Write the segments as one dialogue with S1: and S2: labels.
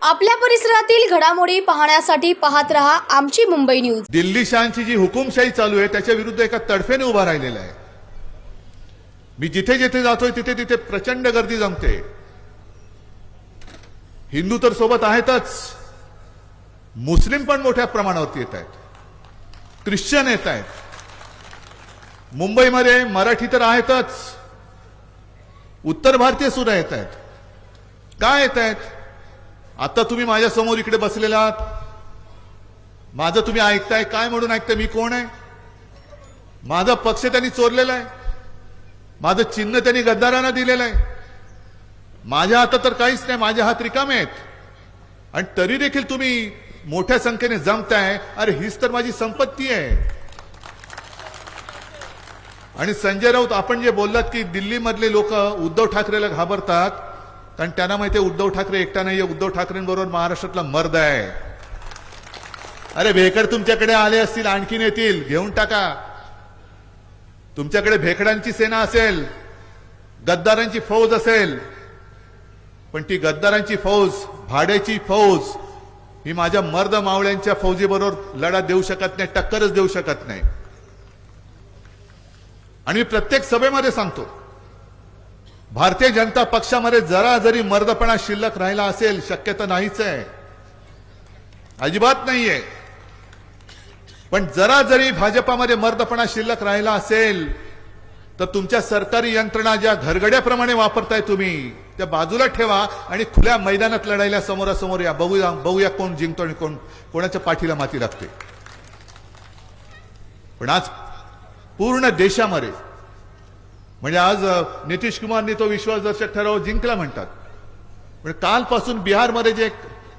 S1: आपल्या परिसरातील घडामोडी पाहण्यासाठी पाहत रहा आमची मुंबई न्यूज.
S2: दिल्ली शाहची जी हुकुमशाही चालू आहे त्याच्या विरुद्ध एका तडफेने उभा राहिलेला आहे. मी जिथे जिथे जातोय तिथे तिथे प्रचंड गर्दी जमते. हिंदू तर सोबत आहेतच. मुस्लिम पण मोठ्या प्रमाणावरती येत आहेत. ख्रिश्चन येत आहेत. मुंबईमध्ये मराठी तर आहेतच. उत्तर भारतीय सुद्धा येत आहेत. काय येत आहेत? आता तुम्ही माझ्यासमोर इकडे बसलेला आहात. माझं तुम्ही ऐकताय काय म्हणून ऐकताय मी कोण आहे? माझा पक्ष त्यांनी चोरलेला आहे. माझं चिन्ह त्यांनी गद्दारांना दिलेलं आहे. माझ्या हातात तर काहीच नाही माझे हात रिकामे आहेत. आणि तरी देखील तुम्ही मोठ्या संख्येने जमताय. अरे हीच तर माझी संपत्ती आहे. आणि संजय राऊत आपण जे बोललात की दिल्लीमधले लोक उद्धव ठाकरेला घाबरतात कारण त्यांना माहिती उद्धव ठाकरे एकटा नाहीये उद्धव ठाकरेंबरोबर महाराष्ट्रातला मर्द आहे. अरे भेकड तुमच्याकडे आले असतील आणखीन येतील घेऊन टाका. तुमच्याकडे भेकडांची सेना असेल गद्दारांची फौज असेल पण ती गद्दारांची फौज भाड्याची फौज ही माझ्या मर्द मावळ्यांच्या फौजीबरोबर लढा देऊ शकत नाही टक्करच देऊ शकत नाही. आणि मी प्रत्येक सभेमध्ये सांगतो भारतीय जनता पक्षामध्ये जरा जरी मर्दपणा शिल्लक राहिला असेल शक्यता नाहीच आहे. अजिबात नाहीये. पण जरा जरी भाजपामध्ये मर्दपणा शिल्लक राहिला असेल तर तुमच्या सरकारी यंत्रणा ज्या घरगड्याप्रमाणे वापरताय तुम्ही त्या बाजूला ठेवा आणि खुल्या मैदानात लढायला समोरासमोर या. बघूया बघूया कोण जिंकतो आणि कोण कोणाच्या पाठीला माती लागते. पण आज पूर्ण देशामध्ये. म्हणजे आज नितीश कुमारनी तो विश्वासदर्शक ठराव जिंकला म्हणतात. पण कालपासून बिहारमध्ये जे एक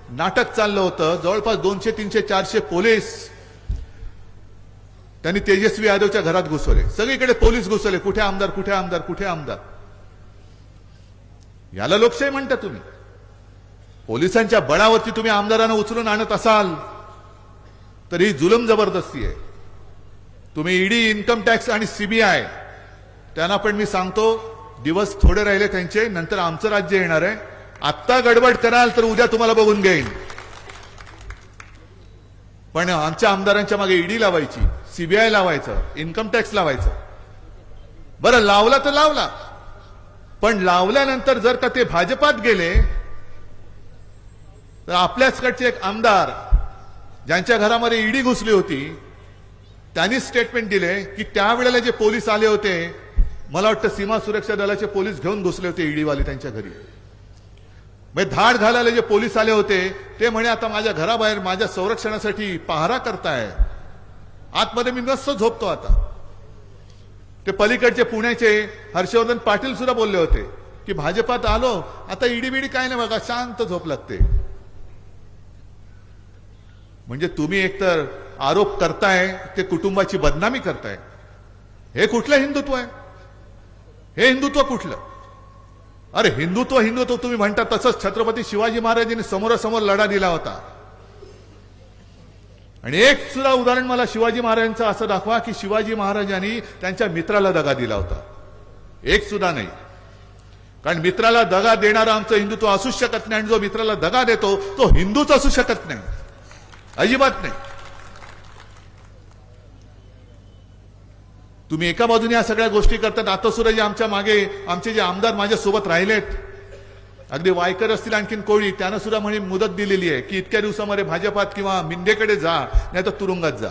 S2: नाटक चाललं होतं जवळपास दोनशे तीनशे चारशे पोलीस त्यांनी तेजस्वी यादवच्या घरात घुसवले. सगळीकडे पोलीस घुसवले. कुठे आमदार कुठे आमदार कुठे आमदार? याला लोकशाही म्हणता तुम्ही. पोलिसांच्या बळावरती तुम्ही आमदारांना उचलून आणत असाल तर ही जुलम जबरदस्ती आहे. तुम्ही ईडी इन्कम टॅक्स आणि सीबीआय त्यांना पण मी सांगतो दिवस थोडे राहिले त्यांचे नंतर आमचं राज्य येणार आहे. आत्ता गडबड कराल तर उद्या तुम्हाला बघून घेईन. पण आमच्या आमदारांच्या मागे ईडी लावायची सीबीआय लावायचं इन्कम टॅक्स लावायचं. बरं लावला तर लावला. पण लावल्यानंतर जर का ते भाजपात गेले तर आपल्याचकडचे एक आमदार ज्यांच्या घरामध्ये ईडी घुसली होती त्यांनी स्टेटमेंट दिले की त्यावेळेला जे पोलीस आले होते मला वाटतं सीमा सुरक्षा दलाचे पोलीस घेऊन घुसले होते ईडीवाले त्यांच्या घरी. म्हणजे धाड घालायला जे पोलीस आले होते ते म्हणे आता माझ्या घराबाहेर माझ्या संरक्षणासाठी पहारा करताय. आतमध्ये मी मस्त झोपतो आता. ते पलीकडचे पुण्याचे हर्षवर्धन पाटील सुद्धा बोलले होते की भाजपात आलो आता ईडीबीडी काय नाही बघा शांत झोप लागते. म्हणजे तुम्ही एकतर आरोप करताय ते कुटुंबाची बदनामी करताय. हे कुठलं हिंदुत्व आहे? हे हिंदुत्व कुठलं? अरे हिंदुत्व हिंदुत्व तुम्ही म्हणता तसंच छत्रपती शिवाजी महाराजांनी समोरासमोर लढा दिला होता. आणि एक सुद्धा उदाहरण मला शिवाजी महाराजांचं असं दाखवा की शिवाजी महाराजांनी त्यांच्या मित्राला दगा दिला होता. एक सुद्धा नाही. कारण मित्राला दगा देणारं आमचं हिंदुत्व असूच शकत नाही आणि जो मित्राला दगा देतो तो हिंदूच असू शकत नाही. अजिबात नाही. तुम्ही एका बाजूने या सगळ्या गोष्टी करतात. आता सुद्धा जे आमच्या मागे आमचे जे आमदार माझ्यासोबत राहिलेत. अगदी वायकर असतील आणखीन कोळी त्यांना सुद्धा म्हणे मुदत दिलेली आहे की इतक्या दिवसामध्ये भाजपात किंवा मिंडेकडे जा नाही तर तुरुंगात जा.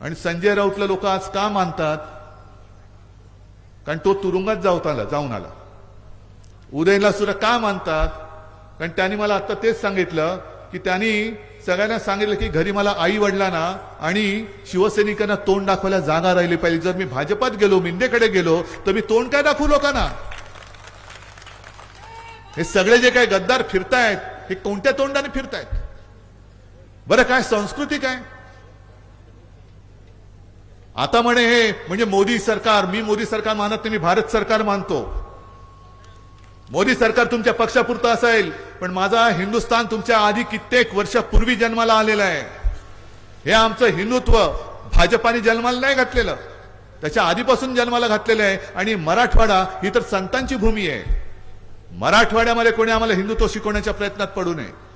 S2: आणि संजय राऊतला लोक आज का मानतात? कारण तो तुरुंगात जाऊत आला जाऊन आला. उदयनला सुद्धा का मानतात? कारण त्यांनी मला आता तेच सांगितलं की त्यांनी सगळ्यांना सांगितलं की घरी मला आई वडिलांना आणि शिवसैनिकांना तोंड दाखवायला जागा राहिली पाहिजे. जर मी भाजपात गेलो मिंदेकडे गेलो तर मी तोंड काय दाखवू लोकांना? हे सगळे जे काय गद्दार फिरतायत हे कोणत्या तोंडाने फिरतायत? बरं काय संस्कृती काय? आता म्हणे हे म्हणजे मोदी सरकार मी मोदी सरकार मानत नाही मी भारत सरकार मानतो. मोदी सरकार तुमच्या पक्षापुरतं असेल पण माझा हिंदुस्थान तुमच्या आधी कित्येक वर्षापूर्वी जन्माला आलेला आहे. हे आमचं हिंदुत्व भाजपाने जन्माला नाही घातलेलं. त्याच्या आधीपासून जन्माला घातलेलं आहे आणि मराठवाडा ही तर संतांची भूमी आहे. मराठवाड्यामध्ये कोणी आम्हाला हिंदुत्व शिकवण्याच्या प्रयत्नात पडू नये.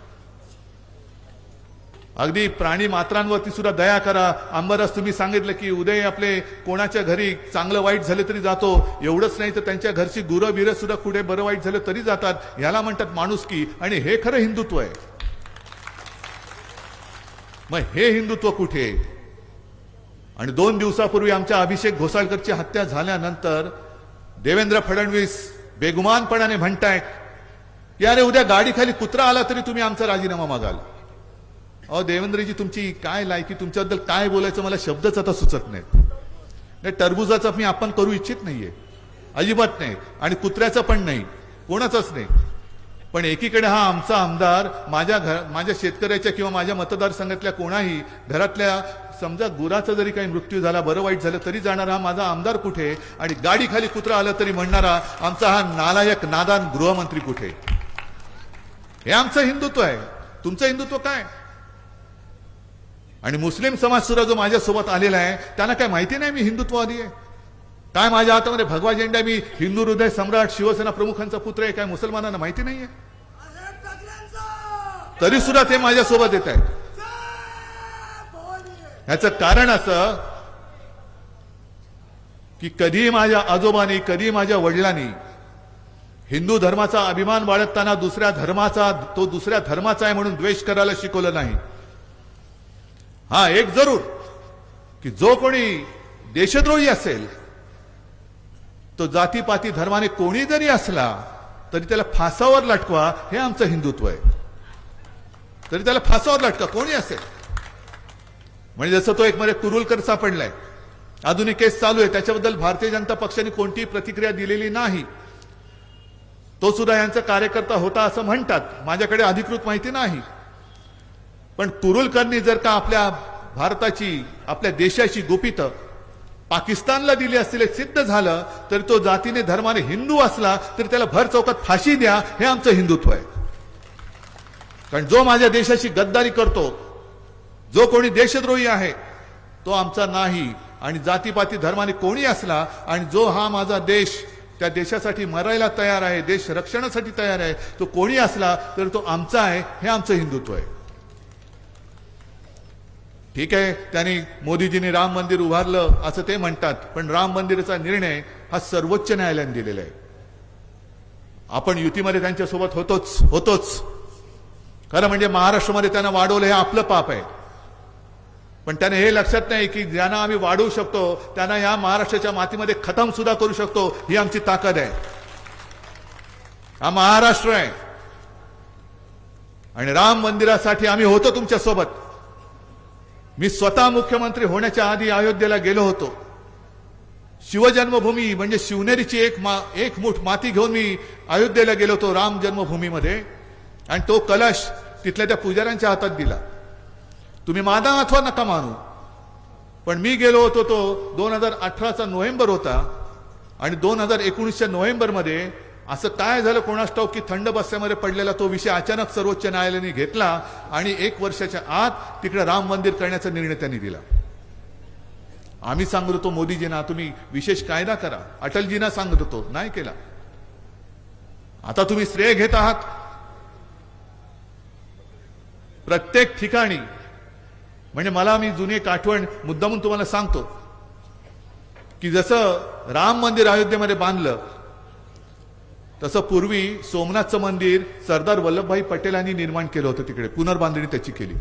S2: अगदी प्राणी मात्रांवरती सुद्धा दया करा. अंबरस तुम्ही सांगितलं की उदय आपले कोणाच्या घरी चांगलं वाईट झालं तरी जातो. एवढंच नाही तर त्यांच्या घरची गुरं बिरं सुद्धा कुठे बरं वाईट झालं तरी जातात. याला म्हणतात माणुसकी. आणि हे खरं हिंदुत्व आहे. मग हे हिंदुत्व कुठे? आणि दोन दिवसापूर्वी आमच्या अभिषेक घोसाळकरची हत्या झाल्यानंतर देवेंद्र फडणवीस बेगुमानपणाने म्हणतायत की अरे उद्या गाडीखाली कुत्रा आला तरी तुम्ही आमचा राजीनामा मागाल. अहो देवेंद्रजी तुमची काय लायकी तुमच्याबद्दल काय बोलायचं मला शब्दच आता सुचत नाहीत. नाही टरबुजाचा मी आपण करू इच्छित नाहीये. अजिबात नाही आणि कुत्र्याचं पण नाही. कोणाचाच नाही. पण एकीकडे हा आमचा आमदार माझ्या घर माझ्या शेतकऱ्याच्या किंवा माझ्या मतदारसंघातल्या कोणाही घरातल्या समजा गुराचा जरी काही मृत्यू झाला बरं वाईट झालं तरी जाणारा हा माझा आमदार कुठे? आणि गाडी खाली कुत्रा आलं तरी म्हणणारा आमचा हा नालायक नादान गृहमंत्री कुठे? हे आमचं हिंदुत्व आहे. तुमचं हिंदुत्व काय? आणि मुस्लिम समाज सुद्धा जो माझ्यासोबत आलेला आहे त्यांना काय माहिती नाही मी हिंदुत्ववादी आहे? काय माझ्या हातामध्ये भगवा झेंडा मी हिंदू हृदय सम्राट शिवसेना प्रमुखांचा पुत्र आहे काय मुसलमानांना माहिती नाहीये तरी सुद्धा ते माझ्यासोबत येत आहेत. ह्याचं कारण असं की कधी माझ्या आजोबांनी कधी माझ्या वडिलांनी हिंदू धर्माचा अभिमान बाळगताना दुसऱ्या धर्माचा तो दुसऱ्या धर्माचा आहे म्हणून द्वेष करायला शिकवलं नाही. हा एक जरूर. की जो कोणी देशद्रोही असेल तो जातीपाती धर्माने कोणी जरी असला तरी त्याला फासावर लटकवा हे आमचं हिंदुत्व आहे. तरी त्याला फासावर लटका कोणी असेल? म्हणजे जसं तो एक मध्ये कुरुलकर सापडलाय. अजूनही केस चालू आहे त्याच्याबद्दल भारतीय जनता पक्षाने कोणतीही प्रतिक्रिया दिलेली नाही. तो सुद्धा यांचा कार्यकर्ता होता असं म्हणतात माझ्याकडे अधिकृत माहिती नाही. पण तुरुलकरनी जर का आपल्या भारताची आपल्या देशाची गुपित पाकिस्तानला दिली असतील सिद्ध झालं तर तो जातीने धर्माने हिंदू असला तर त्याला भर चौकात फाशी द्या हे आमचं हिंदुत्व आहे. कारण जो माझ्या देशाची गद्दारी करतो जो कोणी देशद्रोही आहे तो आमचा नाही आणि जातीपाती धर्माने कोणी असला आणि जो हा माझा देश त्या देशासाठी मरायला तयार आहे देश रक्षणासाठी तयार आहे तो कोणी असला तर तो आमचा आहे हे आमचं हिंदुत्व आहे. ठीक आहे? त्यांनी मोदीजींनी राम मंदिर उभारलं असं ते म्हणतात. पण राम मंदिराचा निर्णय हा सर्वोच्च न्यायालयाने दिलेला आहे. आपण युतीमध्ये त्यांच्यासोबत होतोच होतोच. खरं म्हणजे महाराष्ट्रामध्ये त्यांना वाढवलं हे आपलं पाप आहे. पण त्याने हे लक्षात नाही की ज्यांना आम्ही वाढवू शकतो त्यांना या महाराष्ट्राच्या मातीमध्ये खतम सुद्धा करू शकतो ही आमची ताकद आहे. हा महाराष्ट्र आहे. आणि राम मंदिरासाठी आम्ही होतो तुमच्यासोबत. मी स्वतः मुख्यमंत्री होण्याच्या आधी अयोध्येला गेलो होतो. शिवजन्मभूमी म्हणजे शिवनेरीची एक मा एक मुठ माती घेऊन मी अयोध्येला गेलो होतो राम जन्मभूमीमध्ये. आणि तो कलश तिथल्या त्या पुजाऱ्यांच्या हातात दिला. तुम्ही मादा अथवा नका मानू. पण मी गेलो होतो तो दोन हजार अठराचा नोव्हेंबर होता. आणि दोन हजार एकोणीसच्या नोव्हेंबरमध्ये असं काय झालं कोणास ठाऊक की थंड बस्त्यामध्ये पडलेला तो विषय अचानक सर्वोच्च न्यायालयाने घेतला आणि एक वर्षाच्या आत तिकडे राम मंदिर करण्याचा निर्णय त्यांनी दिला. आम्ही सांगत होतो मोदीजींना तुम्ही विशेष कायदा करा. अटलजींना सांगत होतो नाही केला. आता तुम्ही श्रेय घेत आहात. प्रत्येक ठिकाणी म्हणजे मला मी जुनी एक आठवण मुद्दामून तुम्हाला सांगतो की जसं राम मंदिर अयोध्येमध्ये बांधलं तसं पूर्वी सोमनाथचं मंदिर सरदार वल्लभभाई पटेलांनी निर्माण केलं होतं तिकडे. पुनर्बांधणी त्याची केली.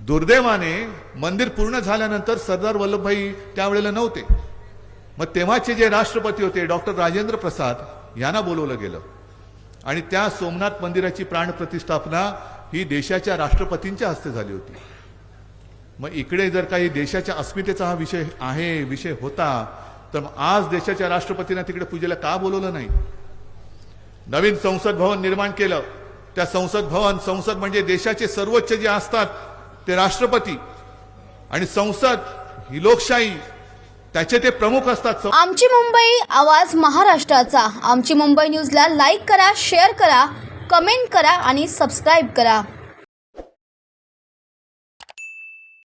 S2: दुर्दैवाने मंदिर पूर्ण झाल्यानंतर सरदार वल्लभभाई त्यावेळेला नव्हते. मग तेव्हाचे जे राष्ट्रपती होते डॉक्टर राजेंद्र प्रसाद यांना बोलवलं गेलं. आणि त्या सोमनाथ मंदिराची प्राणप्रतिष्ठापना ही देशाच्या राष्ट्रपतींच्या हस्ते झाली होती. मग इकडे जर काही देशाच्या अस्मितेचा हा विषय आहे विषय होता तर मग आज देशाच्या राष्ट्रपतींना तिकडे पूजेला का बोलवलं नाही? नवीन संसद भवन निर्माण केलं. त्या संसद भवन संसद म्हणजे देशाचे सर्वोच्च जे असतात ते राष्ट्रपती आणि संसद ही लोकशाही त्याचे ते प्रमुख असतात.
S1: आमची मुंबई आवाज महाराष्ट्राचा. आमची मुंबई न्यूजला लाईक करा शेअर करा कमेंट करा आणि सबस्क्राईब करा.